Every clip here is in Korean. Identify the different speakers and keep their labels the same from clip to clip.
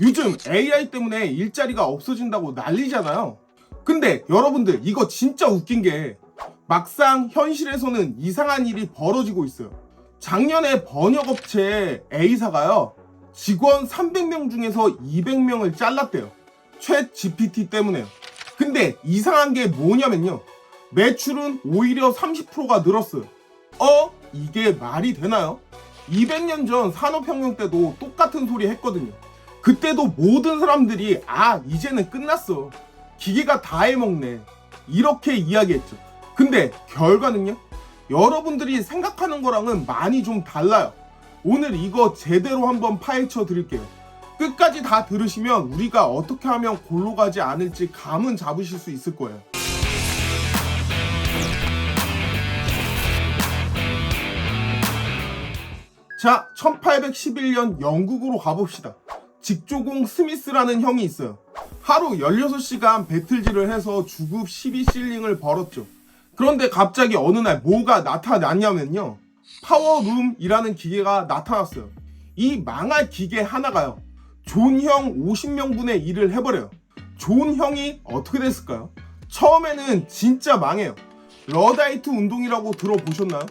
Speaker 1: 요즘 AI 때문에 일자리가 없어진다고 난리잖아요. 근데 여러분들 이거 진짜 웃긴 게 막상 현실에서는 이상한 일이 벌어지고 있어요. 작년에 번역업체 A사가요. 직원 300명 중에서 200명을 잘랐대요. 챗 GPT 때문에요. 근데 이상한 게 뭐냐면요. 매출은 오히려 30%가 늘었어요. 어? 이게 말이 되나요? 200년 전 산업혁명 때도 똑같은 소리 했거든요. 그때도 모든 사람들이 아 이제는 끝났어. 기계가 다 해먹네. 이렇게 이야기했죠. 근데 결과는요? 여러분들이 생각하는 거랑은 많이 좀 달라요. 오늘 이거 제대로 한번 파헤쳐 드릴게요. 끝까지 다 들으시면 우리가 어떻게 하면 골로 가지 않을지 감은 잡으실 수 있을 거예요. 자, 1811년 영국으로 가봅시다. 직조공 스미스라는 형이 있어요. 하루 16시간 배틀질을 해서 주급 12실링을 벌었죠. 그런데 갑자기 어느 날 뭐가 나타났냐면요. 파워룸이라는 기계가 나타났어요. 이 망할 기계 하나가요. 존 형 50명분의 일을 해버려요. 존 형이 어떻게 됐을까요? 처음에는 진짜 망해요. 러다이트 운동이라고 들어보셨나요?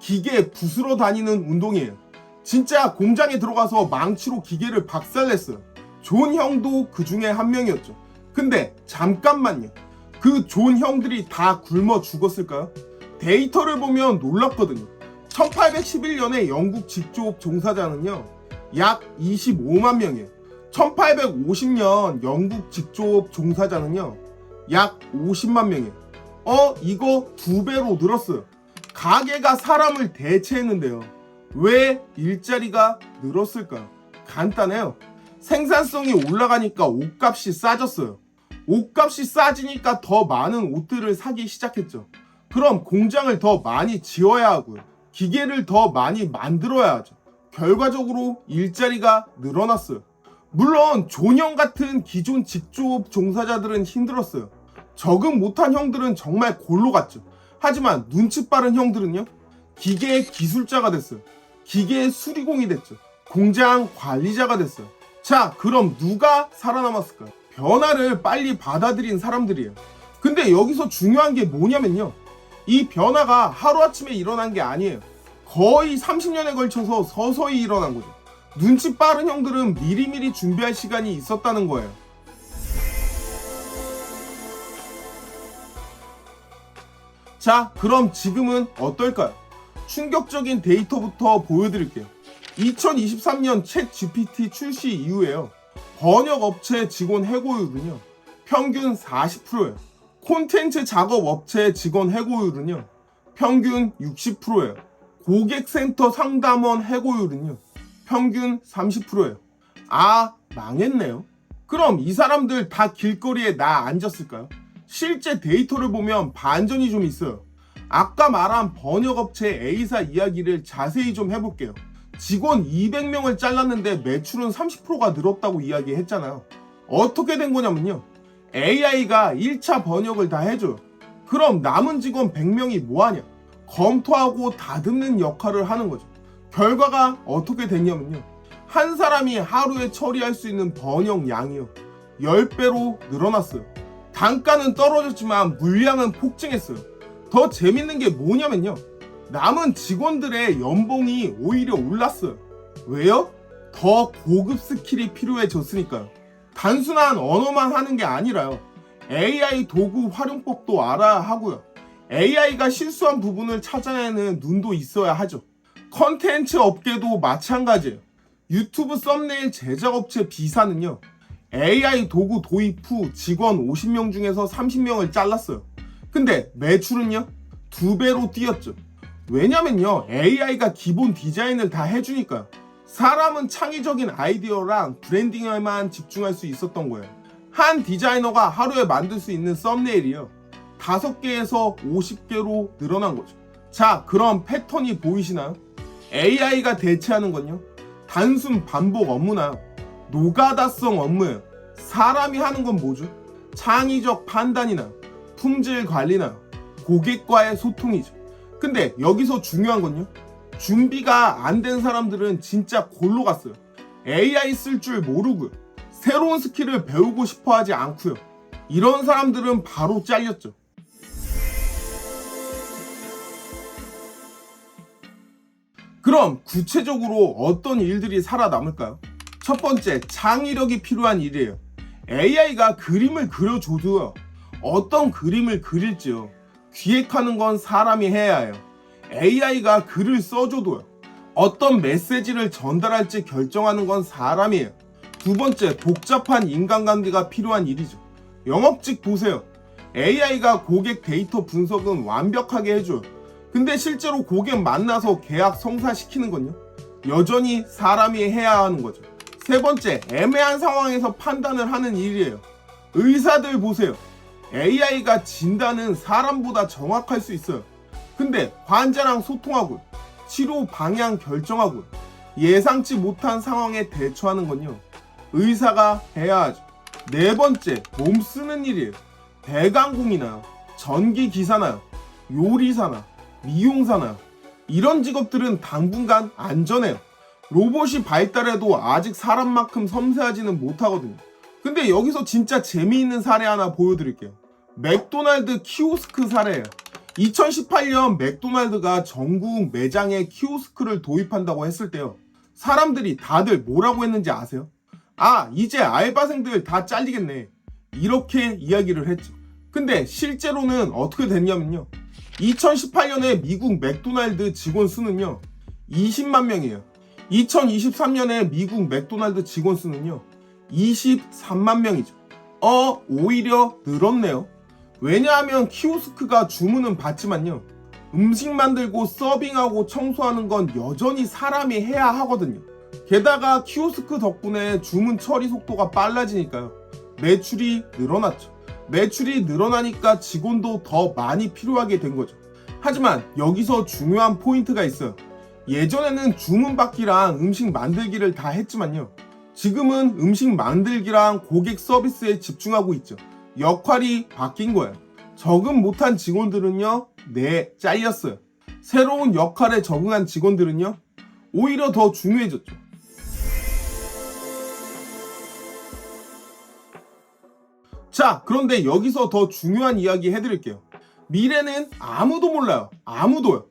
Speaker 1: 기계 부수러 다니는 운동이에요. 진짜 공장에 들어가서 망치로 기계를 박살냈어요. 존 형도 그 중에 한 명이었죠. 근데 잠깐만요. 그 존 형들이 다 굶어 죽었을까요? 데이터를 보면 놀랍거든요. 1811년에 영국 직조업 종사자는요, 약 25만 명이에요. 1850년 영국 직조업 종사자는요, 약 50만 명이에요. 어, 이거 두 배로 늘었어요. 가게가 사람을 대체했는데요. 왜 일자리가 늘었을까요? 간단해요. 생산성이 올라가니까 옷값이 싸졌어요. 옷값이 싸지니까 더 많은 옷들을 사기 시작했죠. 그럼 공장을 더 많이 지어야 하고요. 기계를 더 많이 만들어야 하죠. 결과적으로 일자리가 늘어났어요. 물론 존형 같은 기존 직조업 종사자들은 힘들었어요. 적응 못한 형들은 정말 골로 갔죠. 하지만 눈치 빠른 형들은요. 기계의 기술자가 됐어요. 기계의 수리공이 됐죠. 공장 관리자가 됐어요. 자, 그럼 누가 살아남았을까요? 변화를 빨리 받아들인 사람들이에요. 근데 여기서 중요한 게 뭐냐면요. 이 변화가 하루아침에 일어난 게 아니에요. 거의 30년에 걸쳐서 서서히 일어난 거죠. 눈치 빠른 형들은 미리미리 준비할 시간이 있었다는 거예요. 자, 그럼 지금은 어떨까요? 충격적인 데이터부터 보여드릴게요. 2023년 챗 GPT 출시 이후에요. 번역 업체 직원 해고율은요. 평균 40%예요. 콘텐츠 작업 업체 직원 해고율은요. 평균 60%예요. 고객센터 상담원 해고율은요. 평균 30%예요. 아, 망했네요. 그럼 이 사람들 다 길거리에 나 앉았을까요? 실제 데이터를 보면 반전이 좀 있어요. 아까 말한 번역업체 A사 이야기를 자세히 좀 해볼게요. 직원 200명을 잘랐는데 매출은 30%가 늘었다고 이야기했잖아요. 어떻게 된 거냐면요. AI가 1차 번역을 다 해줘요. 그럼 남은 직원 100명이 뭐하냐? 검토하고 다듬는 역할을 하는 거죠. 결과가 어떻게 됐냐면요. 한 사람이 하루에 처리할 수 있는 번역 양이요. 10배로 늘어났어요. 단가는 떨어졌지만 물량은 폭증했어요. 더 재밌는 게 뭐냐면요. 남은 직원들의 연봉이 오히려 올랐어요. 왜요? 더 고급 스킬이 필요해졌으니까요. 단순한 언어만 하는 게 아니라요. AI 도구 활용법도 알아야 하고요. AI가 실수한 부분을 찾아내는 눈도 있어야 하죠. 컨텐츠 업계도 마찬가지예요. 유튜브 썸네일 제작업체 B사는요. AI 도구 도입 후 직원 50명 중에서 30명을 잘랐어요. 근데 매출은요? 두 배로 뛰었죠. 왜냐면요. AI가 기본 디자인을 다 해주니까요. 사람은 창의적인 아이디어랑 브랜딩에만 집중할 수 있었던 거예요. 한 디자이너가 하루에 만들 수 있는 썸네일이요. 5개에서 50개로 늘어난 거죠. 자, 그럼 패턴이 보이시나요? AI가 대체하는 건요. 단순 반복 업무나요. 노가다성 업무예요. 사람이 하는 건 뭐죠? 창의적 판단이나 품질 관리나 고객과의 소통이죠. 근데 여기서 중요한 건요. 준비가 안 된 사람들은 진짜 골로 갔어요. AI 쓸 줄 모르고요. 새로운 스킬을 배우고 싶어 하지 않고요. 이런 사람들은 바로 잘렸죠. 그럼 구체적으로 어떤 일들이 살아남을까요? 첫 번째, 창의력이 필요한 일이에요. AI가 그림을 그려줘도요. 어떤 그림을 그릴지요. 기획하는 건 사람이 해야 해요. AI가 글을 써줘도요. 어떤 메시지를 전달할지 결정하는 건 사람이에요. 두 번째, 복잡한 인간관계가 필요한 일이죠. 영업직 보세요. AI가 고객 데이터 분석은 완벽하게 해줘요. 근데 실제로 고객 만나서 계약 성사시키는 건요? 여전히 사람이 해야 하는 거죠. 세 번째, 애매한 상황에서 판단을 하는 일이에요. 의사들 보세요. AI가 진단은 사람보다 정확할 수 있어요. 근데 환자랑 소통하고 치료 방향 결정하고 예상치 못한 상황에 대처하는 건요. 의사가 해야 하죠. 네 번째, 몸 쓰는 일이에요. 대강공이나요, 전기 기사나요, 요리사나, 미용사나요. 이런 직업들은 당분간 안전해요. 로봇이 발달해도 아직 사람만큼 섬세하지는 못하거든요. 근데 여기서 진짜 재미있는 사례 하나 보여드릴게요. 맥도날드 키오스크 사례예요. 2018년 맥도날드가 전국 매장에 키오스크를 도입한다고 했을 때요. 사람들이 다들 뭐라고 했는지 아세요? 아, 이제 알바생들 다 잘리겠네. 이렇게 이야기를 했죠. 근데 실제로는 어떻게 됐냐면요. 2018년에 미국 맥도날드 직원 수는요. 20만 명이에요. 2023년에 미국 맥도날드 직원 수는요. 23만 명이죠. 어, 오히려 늘었네요. 왜냐하면 키오스크가 주문은 받지만요. 음식 만들고 서빙하고 청소하는 건 여전히 사람이 해야 하거든요. 게다가 키오스크 덕분에 주문 처리 속도가 빨라지니까요. 매출이 늘어났죠. 매출이 늘어나니까 직원도 더 많이 필요하게 된 거죠. 하지만 여기서 중요한 포인트가 있어요. 예전에는 주문 받기랑 음식 만들기를 다 했지만요. 지금은 음식 만들기랑 고객 서비스에 집중하고 있죠. 역할이 바뀐 거예요. 적응 못한 직원들은요, 네, 잘렸어요. 새로운 역할에 적응한 직원들은요, 오히려 더 중요해졌죠. 자, 그런데 여기서 더 중요한 이야기 해드릴게요. 미래는 아무도 몰라요. 아무도요.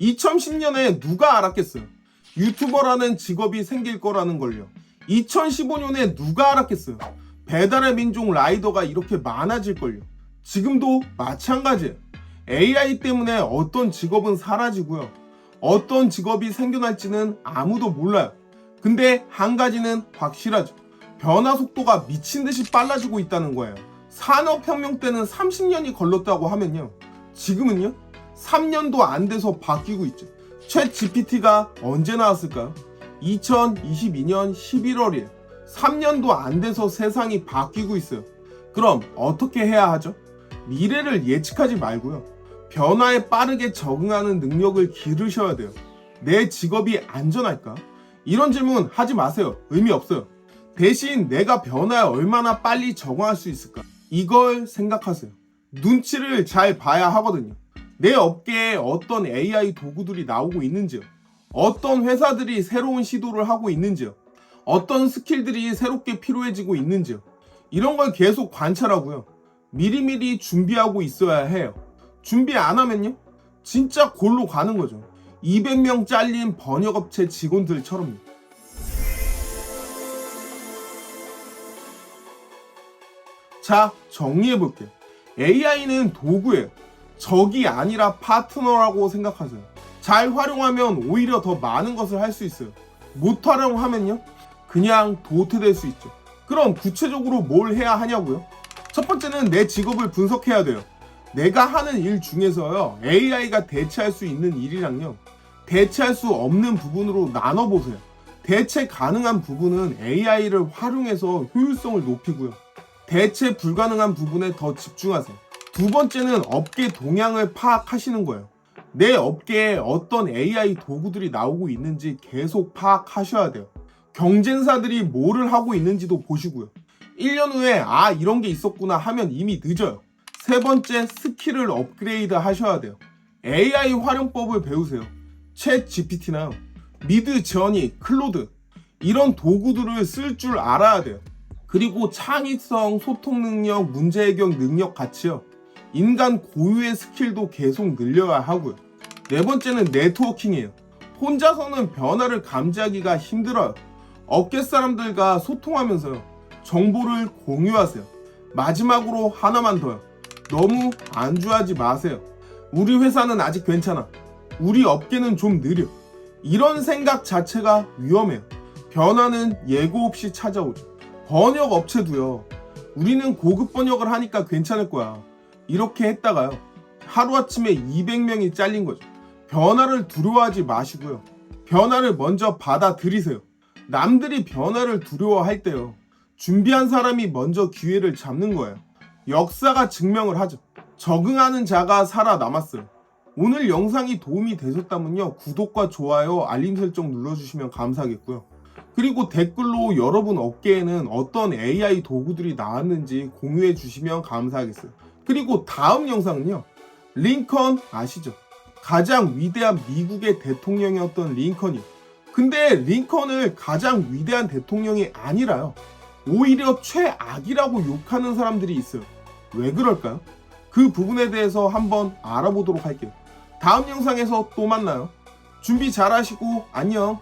Speaker 1: 2010년에 누가 알았겠어요? 유튜버라는 직업이 생길 거라는 걸요. 2015년에 누가 알았겠어요? 배달의 민족 라이더가 이렇게 많아질걸요. 지금도 마찬가지예요. AI 때문에 어떤 직업은 사라지고요. 어떤 직업이 생겨날지는 아무도 몰라요. 근데 한 가지는 확실하죠. 변화 속도가 미친 듯이 빨라지고 있다는 거예요. 산업혁명 때는 30년이 걸렸다고 하면요. 지금은요? 3년도 안 돼서 바뀌고 있죠. 챗 GPT가 언제 나왔을까요? 2022년 11월이에요. 3년도 안 돼서 세상이 바뀌고 있어요. 그럼 어떻게 해야 하죠? 미래를 예측하지 말고요. 변화에 빠르게 적응하는 능력을 기르셔야 돼요. 내 직업이 안전할까? 이런 질문 하지 마세요. 의미 없어요. 대신 내가 변화에 얼마나 빨리 적응할 수 있을까? 이걸 생각하세요. 눈치를 잘 봐야 하거든요. 내 업계에 어떤 AI 도구들이 나오고 있는지요. 어떤 회사들이 새로운 시도를 하고 있는지요. 어떤 스킬들이 새롭게 필요해지고 있는지요. 이런 걸 계속 관찰하고요. 미리미리 준비하고 있어야 해요. 준비 안 하면요? 진짜 골로 가는 거죠. 200명 잘린 번역업체 직원들처럼요. 자, 정리해 볼게요. AI는 도구예요. 적이 아니라 파트너라고 생각하세요. 잘 활용하면 오히려 더 많은 것을 할 수 있어요. 못 활용하면요? 그냥 도태될 수 있죠. 그럼 구체적으로 뭘 해야 하냐고요? 첫 번째는 내 직업을 분석해야 돼요. 내가 하는 일 중에서요, AI가 대체할 수 있는 일이랑요, 대체할 수 없는 부분으로 나눠보세요. 대체 가능한 부분은 AI를 활용해서 효율성을 높이고요. 대체 불가능한 부분에 더 집중하세요. 두 번째는 업계 동향을 파악하시는 거예요. 내 업계에 어떤 AI 도구들이 나오고 있는지 계속 파악하셔야 돼요. 경쟁사들이 뭐를 하고 있는지도 보시고요. 1년 후에 아 이런 게 있었구나 하면 이미 늦어요. 세 번째 스킬을 업그레이드 하셔야 돼요. AI 활용법을 배우세요. 챗 GPT나 미드 저니, 클로드 이런 도구들을 쓸 줄 알아야 돼요. 그리고 창의성, 소통 능력, 문제 해결 능력 같이요. 인간 고유의 스킬도 계속 늘려야 하고요. 네 번째는 네트워킹이에요. 혼자서는 변화를 감지하기가 힘들어요. 업계 사람들과 소통하면서요. 정보를 공유하세요. 마지막으로 하나만 더요. 너무 안주하지 마세요. 우리 회사는 아직 괜찮아. 우리 업계는 좀 느려. 이런 생각 자체가 위험해요. 변화는 예고 없이 찾아오죠. 번역 업체도요. 우리는 고급 번역을 하니까 괜찮을 거야. 이렇게 했다가요. 하루아침에 200명이 잘린 거죠. 변화를 두려워하지 마시고요. 변화를 먼저 받아들이세요. 남들이 변화를 두려워할 때요. 준비한 사람이 먼저 기회를 잡는 거예요. 역사가 증명을 하죠. 적응하는 자가 살아남았어요. 오늘 영상이 도움이 되셨다면요. 구독과 좋아요, 알림 설정 눌러주시면 감사하겠고요. 그리고 댓글로 여러분 업계에는 어떤 AI 도구들이 나왔는지 공유해 주시면 감사하겠어요. 그리고 다음 영상은요. 링컨 아시죠? 가장 위대한 미국의 대통령이었던 링컨이요. 근데 링컨을 가장 위대한 대통령이 아니라요. 오히려 최악이라고 욕하는 사람들이 있어요. 왜 그럴까요? 그 부분에 대해서 한번 알아보도록 할게요. 다음 영상에서 또 만나요. 준비 잘 하시고 안녕.